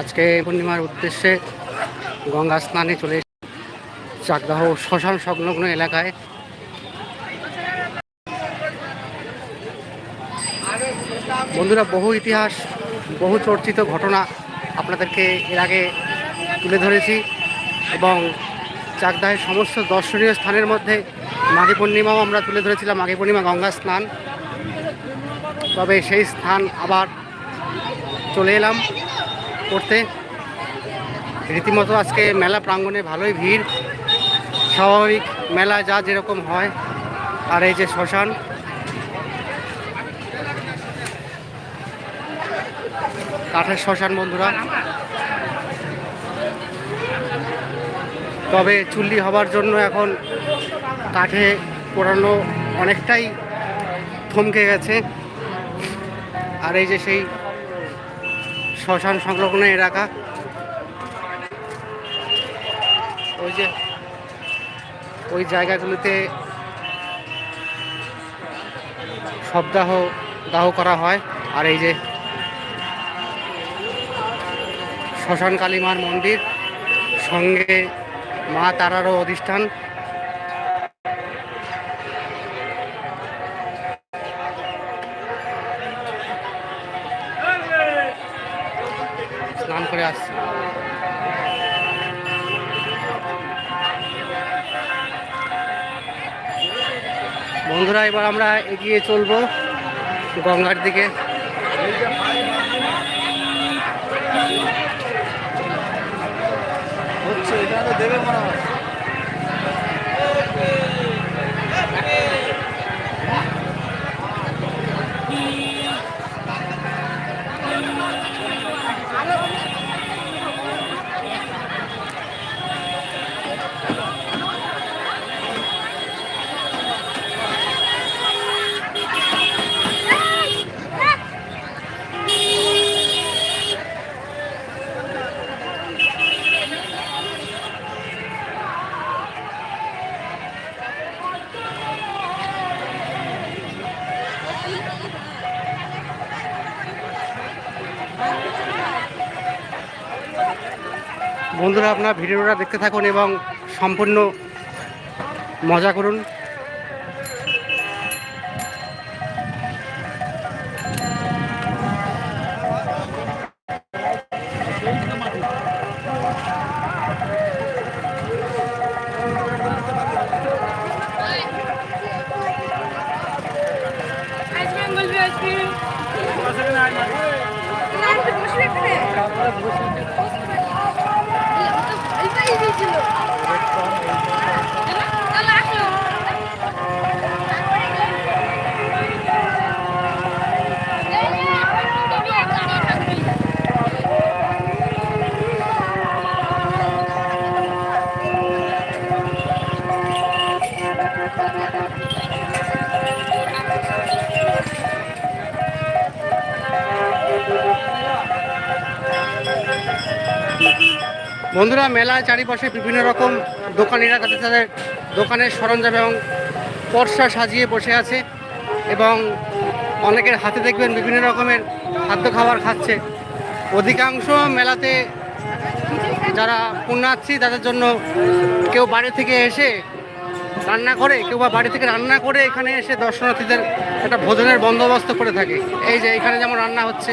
আজকে পূর্ণিমার উদ্দেশ্যে গঙ্গা স্নানে চলে চাকদাহ শ্মশান সংলগ্ন এলাকায়। বন্ধুরা, বহু ইতিহাস, বহু চর্চিত ঘটনা আপনাদেরকে এর আগে তুলে ধরেছি এবং চাকদাহের সমস্ত দর্শনীয় স্থানের মধ্যে মাঘী পূর্ণিমাও আমরা তুলে ধরেছিলাম, মাঘী পূর্ণিমা, গঙ্গা স্নান। তবে সেই স্থান আবার চলে এলাম। করতে। রীতিমতো আজকে মেলা প্রাঙ্গণে ভালোই ভিড়। স্বাভাবিক মেলা যা যেরকম হয়। আর এই যে শ্মশান। কাঠের শ্মশান বন্ধুরা। তবে চুল্লি হবার জন্য এখন কাঠে পোড়ানো অনেকটাই থমকে গেছে। আর এই যে সেই শ্মশান সংলগ্ন এলাকা। ওই যে, ওই জায়গাগুলিতে শবদাহ, দাহ করা হয়। আর এই যে শ্মশান কালী মার মন্দির, সঙ্গে মা তারারও অধিষ্ঠান। বন্ধুরা এবার আমরা এগিয়ে চলব গঙ্গার দিকে। হচ্ছে দেবে মনে হয়। বন্ধুরা আপনারা ভিডিওটা দেখতে থাকুন এবং সম্পূর্ণ মজা করুন। না বন্ধুরা, মেলার চারিপাশে বিভিন্ন রকম দোকানিরা তাদের তাদের দোকানের সরঞ্জাম এবং পর্সা সাজিয়ে বসে আছে এবং অনেকের হাতে দেখবেন বিভিন্ন রকমের খাদ্য খাবার খাচ্ছে। অধিকাংশ মেলাতে যারা পুণ্যার্থী, তাদের জন্য কেউ বাড়ি থেকে এসে রান্না করে, কেউ বা বাড়ি থেকে রান্না করে এখানে এসে দর্শনার্থীদের একটা ভোজনের বন্দোবস্ত করে থাকে। এই যে এখানে যেমন রান্না হচ্ছে।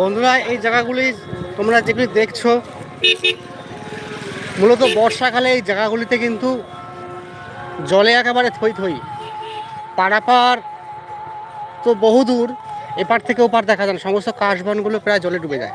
বন্ধুরা, এই জায়গাগুলি তোমরা যেগুলি দেখছ, মূলত বর্ষাকালে এই জায়গাগুলিতে কিন্তু জলে একেবারে থই থই। পারাপার তো বহুদূর, এপার থেকে ওপার দেখা যায় না, সমস্ত কাশবনগুলো প্রায় জলে ডুবে যায়।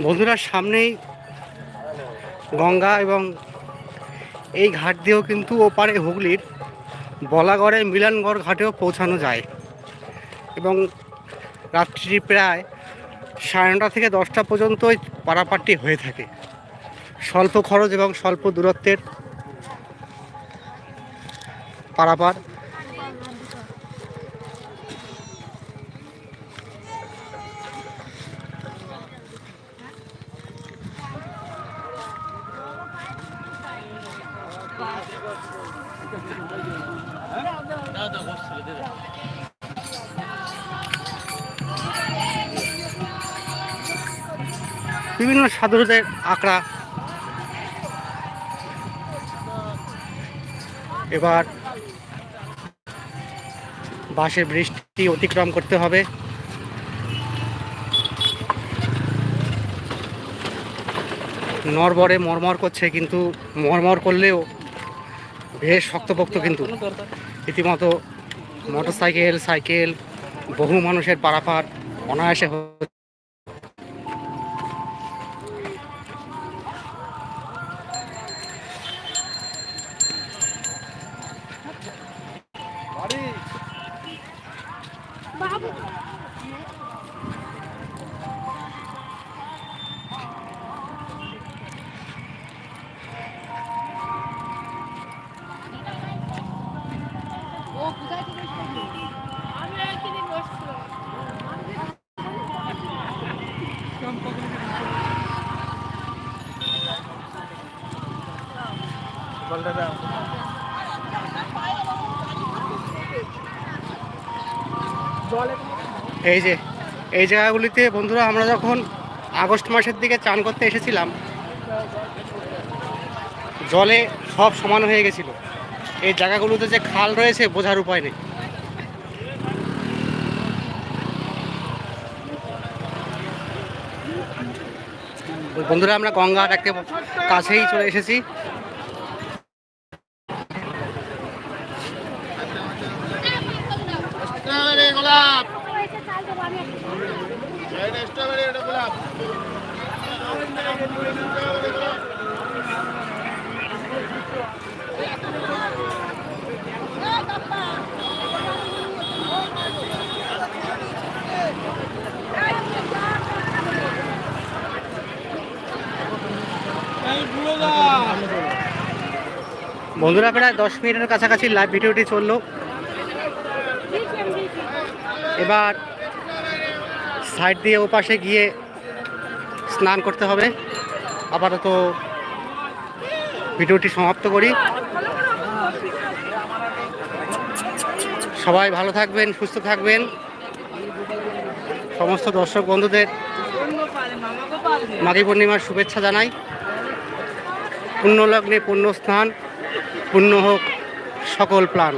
বন্ধুরা, সামনেই গঙ্গা এবং এই ঘাট দিয়েও কিন্তু ওপারে হুগলির বলাগড়ে মিলনগড় ঘাটেও পৌঁছানো যায়। এবং রাত্রি প্রায় সাড়ে নটা থেকে দশটা পর্যন্ত ওই পারাপারটি হয়ে থাকে। স্বল্প খরচ এবং স্বল্প দূরত্বের পারাপার। বিভিন্ন সাধুদের আঁকড়া। এবার বাসে বৃষ্টি অতিক্রম করতে হবে। নরবরে মরমর করছে, কিন্তু মরমর করলেও বেশ শক্তপোক্ত কিন্তু। রীতিমতো মোটর সাইকেল সাইকেল বহু মানুষের পারাপার অনায়াসে এই যে, এই জায়গাগুলিতে বন্ধুরা আমরা যখন আগস্ট মাসের দিকে চান করতে এসেছিলাম, জলে সব সমান হয়ে গেছিল। এই জায়গাগুলোতে যে খাল রয়েছে, বোঝার উপায় নেই। বন্ধুরা, আমরা গঙ্গার একটা কাছেই চলে এসেছি। বন্ধুরা প্রায় দশ মিনিটের কাছাকাছি লাইভ ভিডিওটি চলল। এবার সাইড দিয়ে ওপাশে গিয়ে স্নান করতে হবে। আপাতত ভিডিওটি সমাপ্ত করি। সবাই ভালো থাকবেন, সুস্থ থাকবেন। সমস্ত দর্শক বন্ধুদের মাঘী পূর্ণিমার শুভেচ্ছা জানাই। পুণ্যলগ্নে পুণ্য স্নান পুণ্য হোক সকল প্রাণ।